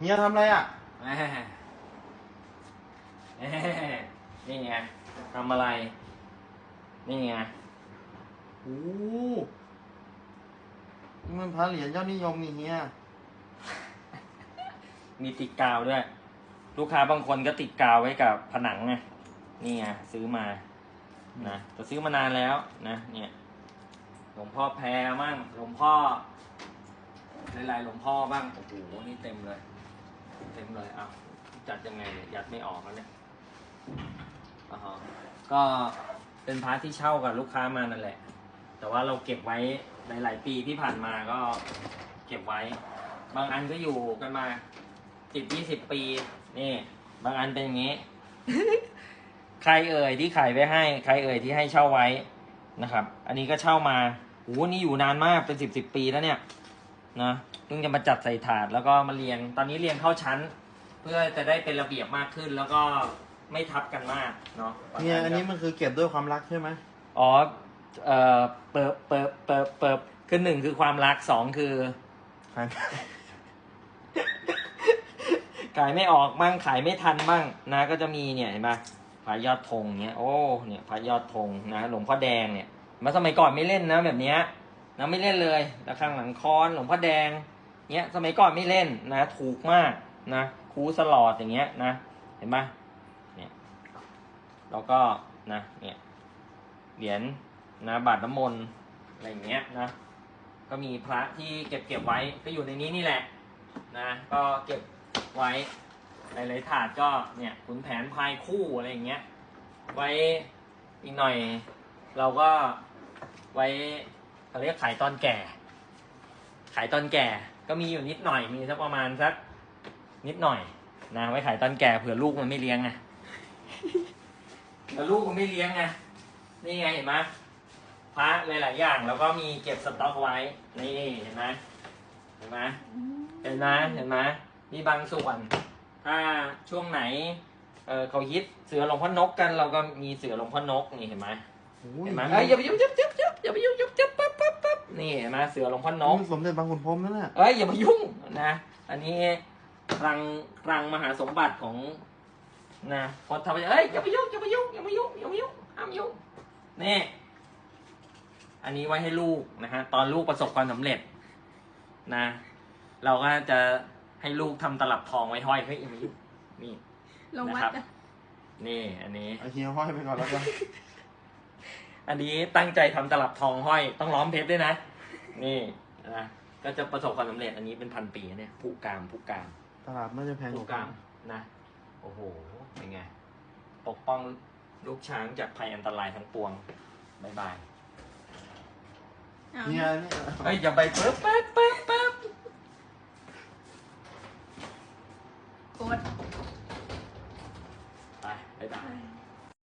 เฮียทำอะไรอะแหม่แหม่นี่ไงทำอะไร นี่ไง โอ้นี่มันพระเหรียญยอดนิยมนี่เฮีย มีติดกาวด้วย ลูกค้าบางคนก็ติดกาวไว้กับผนังไงนี่ไงซื้อมา นะแต่ซื้อมานานแล้วนะ เนี่ยหลวงพ่อแพรมั่งหลวงพ่อหลายๆหลวงพ่อบ้างโอ้โหนี่เต็มเลย เต็มเลยเอาจัดยังไงเนี่ยยัดไม่ออกแล้วเนี่ยอ่าฮะก็เป็นพาร์ทที่เช่ากับลูกค้ามานั่นแหละ แต่ว่าเราเก็บไว้หลาย ๆ ปีที่ผ่านมาก็เก็บไว้ บางอันก็อยู่กันมาสิบยี่สิบปี นี่ บางอันเป็นอย่างนี้ ใครเอ่ยที่ขายไว้ให้ ใครเอ่ยที่ให้เช่าไว้นะครับ อันนี้ก็เช่ามาโอ้โหนี่อยู่นานมากเป็นสิบสิบปีแล้วเนี่ย นะ เพิ่งจะมาจัดใส่ถาดแล้วก็มาเรียง ตอนนี้เรียงเข้าชั้น เพื่อจะได้เป็นระเบียบมากขึ้น แล้วก็ไม่ทับกันมากเนาะเฮียอันนี้มันคือเก็บด้วยความรักใช่ไหมอ๋อเอ่อเปิบเปิบเปิบเปิบคือหนึ่งคือความรักสองคือใครขายไม่ออกมั่งขายไม่ทันมั่งนะก็จะมีเนี่ยเห็นปะพระยอดธงเนี่ยโอ้เนี่ยพระยอดธงนะหลวงพ่อแดงเนี่ยมาสมัยก่อนไม่เล่นนะแบบเนี้ยนะไม่เล่นเลยแล้วข้างหลังคอนหลวงพ่อแดง เนี่ยสมัยก่อนไม่เล่นนะถูกมากนะคูสลอดอย่างเงี้ยนะเห็นปะเนี่ยแล้วก็นะเนี่ยเหรียญนะบาทน้ำมนต์อะไรอย่างเงี้ยนะก็มีพระที่เก็บเก็บไว้ก็อยู่ในนี้นี่แหละนะก็เก็บไว้หลายๆถาดก็เนี่ยขุนแผนพายคู่อะไรอย่างเงี้ยไว้อีกหน่อยเราก็ไว้เขาเรียกขายตอนแก่ ขายตอนแก่ ก็มีอยู่นิดหน่อยมีสักประมาณสักนิดหน่อยนะไว้ขายตอนแก่เผื่อลูกมันไม่เลี้ยงไงเผื่อลูกมันไม่เลี้ยงไงนี่ไงเห็นไหมพระหลายๆอย่างแล้วก็มีเก็บสต็อกไว้ นี่เห็นไหมเห็นไหมเห็นไหมเห็นไหมมีบางส่วน ถ้าช่วงไหนเออเขาฮิตเสือหลวงพ่อนกกัน เราก็มีเสือหลวงพ่อนกนี่เห็นไหมเห็นไหมเอ้ยอย่าไปยุ่งจับจับจับอย่าไปยุบจับปั๊บปั๊บปั๊บ นี่เห็นไหมเสือหลวงพ่อนกสมเด็จบางขุนพรหมนั่นแหละเอ้ยอย่าไปยุ่งนะ อันนี้รังรังมหาสมบัติของนะพอทำไปเอ้ยอย่าไปยุ่งอย่าไปยุ่งอย่าไปยุ่งอย่าไปยุ่งห้ามยุ่งนี่อันนี้ไว้ให้ลูกนะฮะตอนลูกประสบความสำเร็จนะ เราก็จะให้ลูกทำตลับทองไว้ห้อยเฮ้ยอย่ามายุ่งนี่ลงวัดนะครับอะนี่ อันนี้เอาเฮียห้อยไปก่อนแล้วกันอันนี้ตั้งใจทำตลับทองห้อย ต้องล้อมเพชรด้วยนะ นี่นะก็จะประสบความสำเร็จอันนี้เป็นพันปีนะเนี่ยผู้กามผู้กามตลาดน่าจะแพงผู้กว่ากามนะ โอ้โหเป็นไง ปกป้องลูกช้างจากภัยอันตรายทั้งปวงบายบายเอาเฮียนี่เฮ้ยอย่าไปเปิ๊บปั๊บปั๊บปั๊บกดไปบายบาย